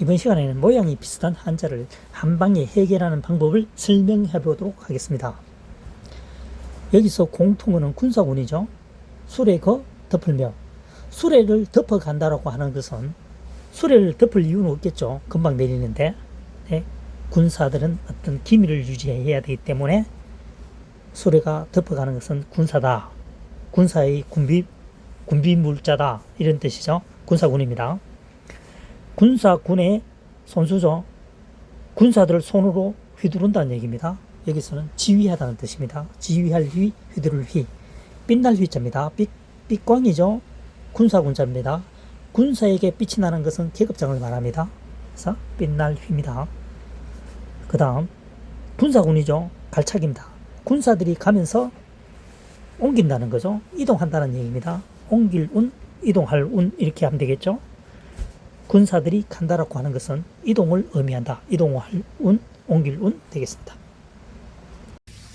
이번 시간에는 모양이 비슷한 한자를 한 방에 해결하는 방법을 설명해 보도록 하겠습니다. 여기서 공통어는 군사군이죠. 수레 거 덮을며 수레를 덮어 간다라고 하는 것은 수레를 덮을 이유는 없겠죠. 금방 내리는데 네. 군사들은 어떤 기밀을 유지해야 되기 때문에 수레가 덮어가는 것은 군사다. 군사의 군비 군비 물자다 이런 뜻이죠. 군사군입니다. 군사군의 손수죠. 군사들을 손으로 휘두른다는 얘기입니다. 여기서는 지휘하다는 뜻입니다. 지휘할 휘, 휘두를 휘. 빛날 휘자입니다. 빛, 빛광이죠. 군사군자입니다. 군사에게 빛이 나는 것은 계급장을 말합니다. 그래서 빛날 휘입니다. 그 다음 군사군이죠. 발차기입니다. 군사들이 가면서 옮긴다는 거죠. 이동한다는 얘기입니다. 옮길 운, 이동할 운 이렇게 하면 되겠죠. 군사들이 간다라고 하는 것은 이동을 의미한다. 이동할 운, 옮길 운 되겠습니다.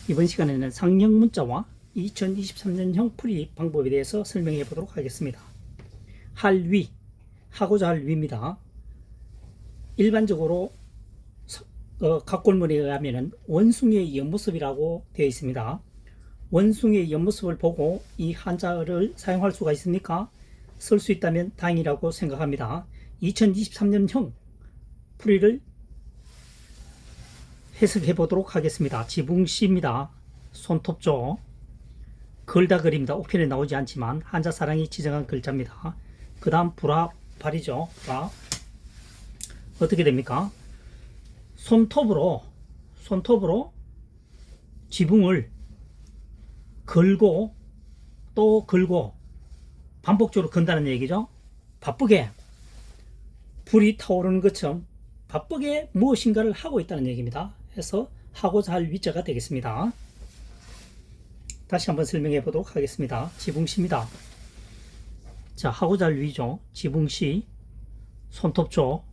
이번 시간에는 상형 문자와 2023년형 풀이 방법에 대해서 설명해 보도록 하겠습니다. 할 위, 하고자 할 위입니다. 일반적으로 서- 어, 각골문에 의하면 원숭이의 옆모습이라고 되어 있습니다. 원숭이의 옆모습을 보고 이 한자를 사용할 수가 있습니까? 쓸 수 있다면 다행이라고 생각합니다. 2023년형 풀이를 해석해 보도록 하겠습니다. 지붕시입니다. 손톱조. 걸다 그립니다. 옥편에 나오지 않지만 한자 사랑이 지정한 글자입니다. 그 다음 불화 발이죠. 불화. 어떻게 됩니까? 손톱으로 손톱으로 지붕을 걸고 또 걸고 반복적으로 건다는 얘기죠. 바쁘게 불이 타오르는 것처럼 바쁘게 무엇인가를 하고 있다는 얘기입니다. 해서 하고자 할 위자가 되겠습니다. 다시 한번 설명해 보도록 하겠습니다. 지붕시입니다. 자, 하고자 할 위죠. 지붕시, 손톱조,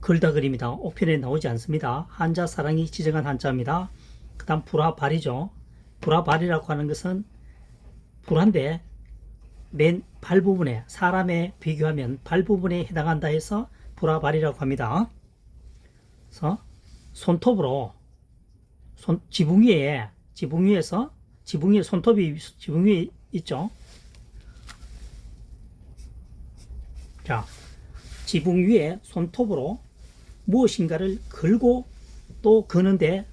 걸다 그립니다. 옥편에 나오지 않습니다. 한자 사랑이 지정한 한자입니다. 그 다음 불화발이죠. 불화발이라고 하는 것은 불한데 맨 발 부분에 사람에 비교하면 발 부분에 해당한다 해서 불화발이라고 합니다. 그래서 손톱으로 손, 지붕 위에 지붕 위에서 지붕 위에 손톱이 지붕 위에 있죠. 자, 지붕 위에 손톱으로 무엇인가를 걸고 또 거는데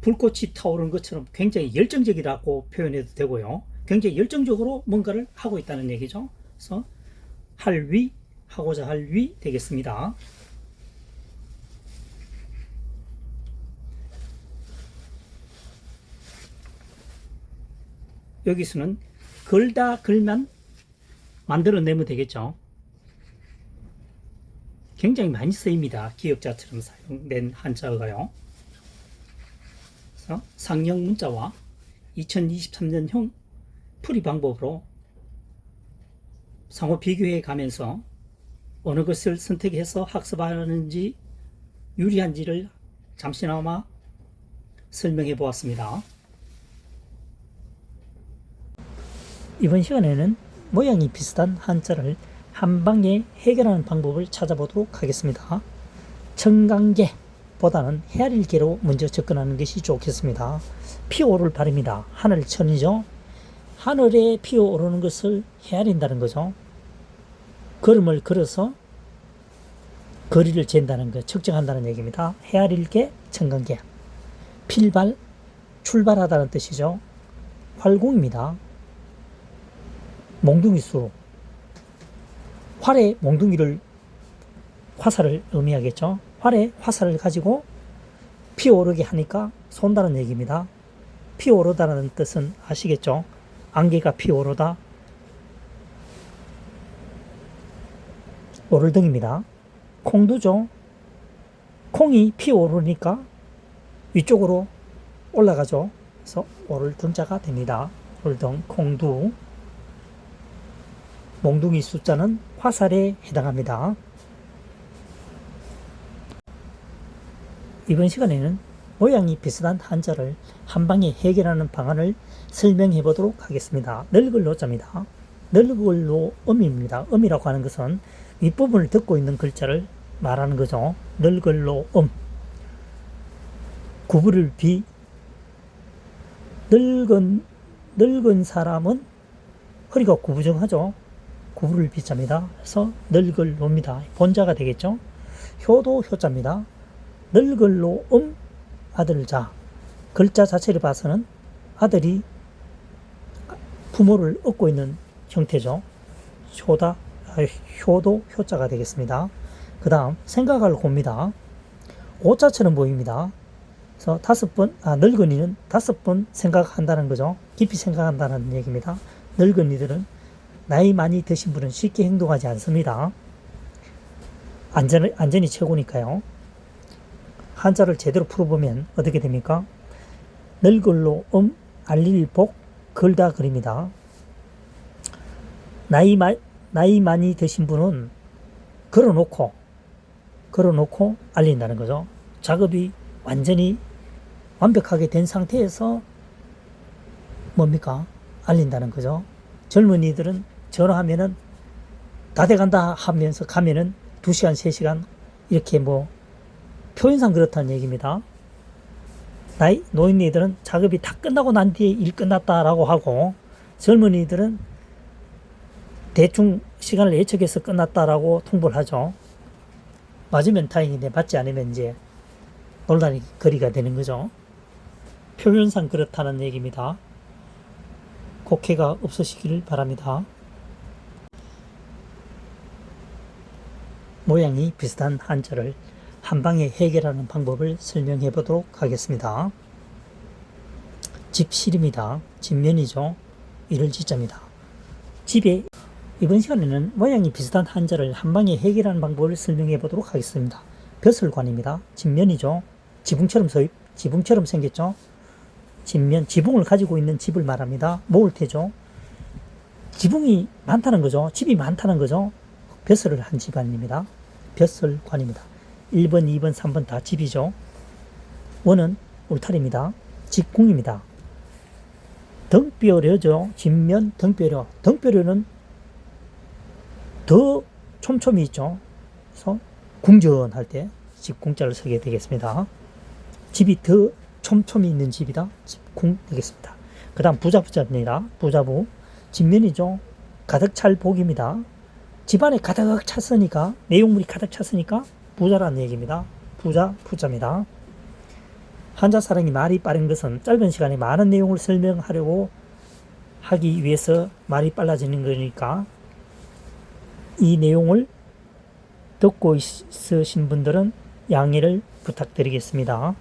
불꽃이 타오르는 것처럼 굉장히 열정적이라고 표현해도 되고요. 굉장히 열정적으로 뭔가를 하고 있다는 얘기죠. 그래서 할 위, 하고자 할 위 되겠습니다. 여기서는 걸다 걸만 만들어내면 되겠죠. 굉장히 많이 쓰입니다. 기억자처럼 사용된 한자어가요. 그래서 상형 문자와 2023년형 풀이 방법으로 상호 비교해 가면서 어느 것을 선택해서 학습하는지 유리한지를 잠시나마 설명해 보았습니다. 이번 시간에는 모양이 비슷한 한자를 한 방에 해결하는 방법을 찾아보도록 하겠습니다. 청강계 보다는 헤아릴계로 먼저 접근하는 것이 좋겠습니다. 피오를 바릅니다. 하늘 천이죠. 하늘에 피어오르는 것을 헤아린다는 거죠. 걸음을 걸어서 거리를 잰다는 것, 측정한다는 얘기입니다. 헤아릴계, 청강계. 필발, 출발하다는 뜻이죠. 활공입니다. 몽둥이 수. 활에 몽둥이를 화살을 의미하겠죠. 활에 화살을 가지고 피어오르게 하니까 쏜다는 얘기입니다. 피어오르다는 뜻은 아시겠죠? 안개가 피어오르다. 오를 등입니다. 콩두죠. 콩이 피어오르니까 위쪽으로 올라가죠. 그래서 오를 등자가 됩니다. 오를 등, 콩두. 몽둥이 숫자는 화살에 해당합니다. 이번 시간에는 모양이 비슷한 한자를 한 방에 해결하는 방안을 설명해 보도록 하겠습니다. 늙을 노자입니다. 늙을 노 음입니다. 음이라고 하는 것은 윗부분을 듣고 있는 글자를 말하는 거죠. 늙을로 음. 구부를 비. 늙은, 늙은 사람은 허리가 구부정하죠. 구부를 비자입니다. 그래서 늙을로입니다. 본자가 되겠죠. 효도 효자입니다. 늙을로 음 아들 자. 글자 자체를 봐서는 아들이 부모를 얻고 있는 형태죠. 효다, 아, 효도 효자가 되겠습니다. 그 다음 생각할 곱니다. 오자처럼 보입니다. 그래서 다섯 번, 아, 늙은이는 다섯 번 생각한다는 거죠. 깊이 생각한다는 얘기입니다. 늙은이들은 나이 많이 드신 분은 쉽게 행동하지 않습니다. 안전, 안전이 최고니까요. 한자를 제대로 풀어보면 어떻게 됩니까? 늙을로 음, 알릴 복, 걸다 그립니다. 나이, 마, 나이 많이 드신 분은 걸어놓고, 걸어놓고 알린다는 거죠. 작업이 완전히 완벽하게 된 상태에서 뭡니까? 알린다는 거죠. 젊은이들은 전화하면은 다 돼간다 하면서 가면은 2시간, 3시간 이렇게 뭐 표현상 그렇다는 얘기입니다. 나이, 노인네들은 작업이 다 끝나고 난 뒤에 일 끝났다라고 하고 젊은이들은 대충 시간을 예측해서 끝났다라고 통보를 하죠. 맞으면 다행인데 맞지 않으면 이제 논란이 거리가 되는 거죠. 표현상 그렇다는 얘기입니다. 곡해가 없으시길 바랍니다. 모양이 비슷한 한자를 한 방에 해결하는 방법을 설명해 보도록 하겠습니다. 집실입니다. 집면이죠. 이를 지자입니다. 집에 이번 시간에는 모양이 비슷한 한자를 한 방에 해결하는 방법을 설명해 보도록 하겠습니다. 벼슬관입니다. 집면이죠. 지붕처럼 서 지붕처럼 생겼죠. 집면, 지붕을 가지고 있는 집을 말합니다. 모을 테죠. 지붕이 많다는 거죠. 집이 많다는 거죠. 벼슬을 한 집안입니다. 벼슬관입니다. 1번, 2번, 3번 다 집이죠. 원은 울타리입니다. 직궁입니다. 등뼈려죠. 집면 등뼈려. 등뼈려는 더 촘촘히 있죠. 그래서 궁전할 때 집궁자를 쓰게 되겠습니다. 집이 더 촘촘히 있는 집이다. 집궁 되겠습니다. 그 다음 부자부자입니다. 부자부. 집면이죠. 가득 찰 복입니다. 집안에 가득 찼으니까, 내용물이 가득 찼으니까 부자라는 얘기입니다. 부자, 부자입니다. 한자 사랑이 말이 빠른 것은 짧은 시간에 많은 내용을 설명하려고 하기 위해서 말이 빨라지는 거니까 이 내용을 듣고 있으신 분들은 양해를 부탁드리겠습니다.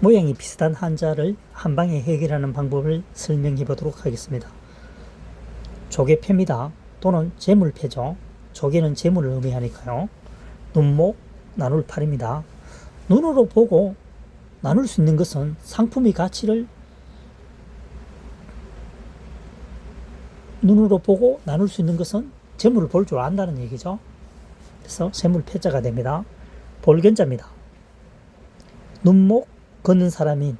모양이 비슷한 한자를 한 방에 해결하는 방법을 설명해 보도록 하겠습니다. 조개패입니다. 또는 재물패죠. 조개는 재물을 의미하니까요. 눈목, 나눌 팔입니다. 눈으로 보고 나눌 수 있는 것은 상품의 가치를 눈으로 보고 나눌 수 있는 것은 재물을 볼 줄 안다는 얘기죠. 그래서 재물패자가 됩니다. 볼견자입니다. 눈목 걷는 사람인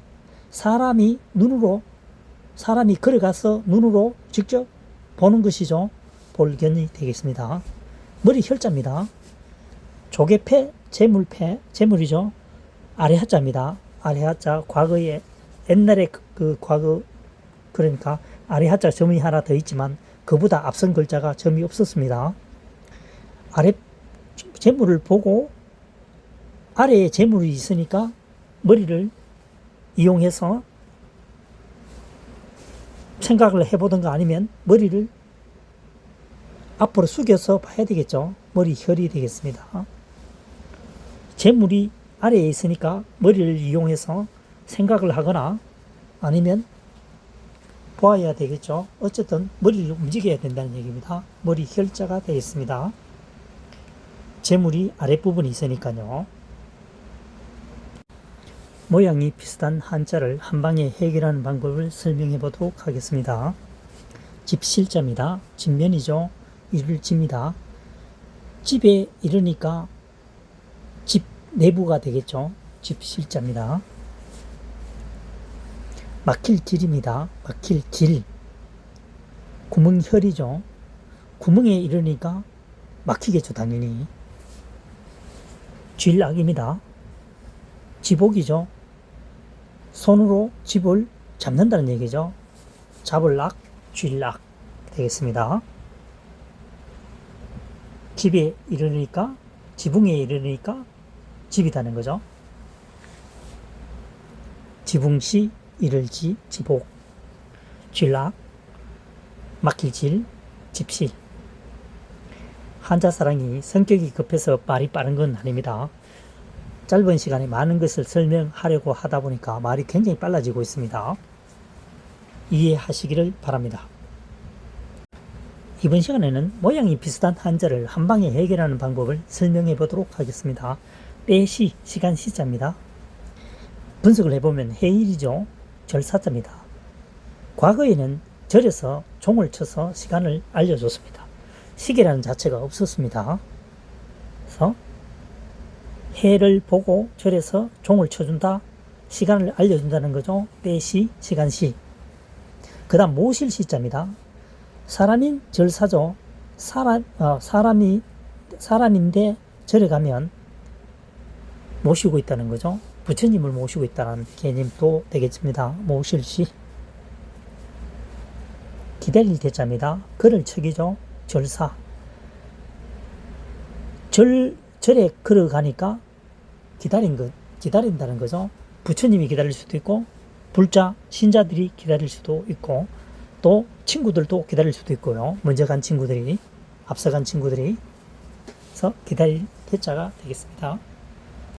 사람이 눈으로 사람이 걸어가서 눈으로 직접 보는 것이죠. 볼견이 되겠습니다. 머리 혈자입니다. 조개패, 재물패, 재물이죠. 아래 하자입니다. 아래 하자 과거에 옛날에 그, 그 과거 그러니까 아래 하자 점이 하나 더 있지만 그보다 앞선 글자가 점이 없었습니다. 아래 재물을 보고 아래에 재물이 있으니까 머리를 이용해서 생각을 해보든가 아니면 머리를 앞으로 숙여서 봐야 되겠죠. 머리 혈이 되겠습니다. 재물이 아래에 있으니까 머리를 이용해서 생각을 하거나 아니면 보아야 되겠죠. 어쨌든 머리를 움직여야 된다는 얘기입니다. 머리 혈자가 되겠습니다. 재물이 아랫부분이 있으니까요. 모양이 비슷한 한자를 한 방에 해결하는 방법을 설명해 보도록 하겠습니다. 집실자입니다. 집면이죠. 이를 집니다. 집에 이르니까 집 내부가 되겠죠. 집 실자입니다. 막힐 길입니다. 막힐 길. 구멍혈이죠. 구멍에 이르니까 막히겠죠, 당연히. 쥐락입니다. 지복이죠. 손으로 집을 잡는다는 얘기죠. 잡을락, 쥐락 되겠습니다. 집에 이르니까, 지붕에 이르니까 집이다는 거죠. 지붕시 이를지 지복 쥐락 막힐 질 집시 한자 사랑이 성격이 급해서 말이 빠른 건 아닙니다. 짧은 시간에 많은 것을 설명하려고 하다 보니까 말이 굉장히 빨라지고 있습니다. 이해하시기를 바랍니다. 이번 시간에는 모양이 비슷한 한자를 한 방에 해결하는 방법을 설명해 보도록 하겠습니다. 때시 시간 시자입니다. 분석을 해보면 해일이죠. 절사자입니다. 과거에는 절에서 종을 쳐서 시간을 알려줬습니다. 시계라는 자체가 없었습니다. 그래서 해를 보고 절에서 종을 쳐준다, 시간을 알려준다는 거죠. 때시, 시간시. 그 다음 모실 시자입니다. 사람인 절사죠. 사람, 어, 사람이, 사람인데 절에 가면 모시고 있다는 거죠. 부처님을 모시고 있다는 개념도 되겠습니다. 모실 시. 기다릴 대자입니다. 글을 척이죠. 절사. 절, 절에 걸어가니까 기다린 것, 기다린다는 거죠. 부처님이 기다릴 수도 있고, 불자, 신자들이 기다릴 수도 있고, 또 친구들도 기다릴 수도 있고요. 먼저 간 친구들이, 앞서 간 친구들이. 그래서 기다릴 대자가 되겠습니다.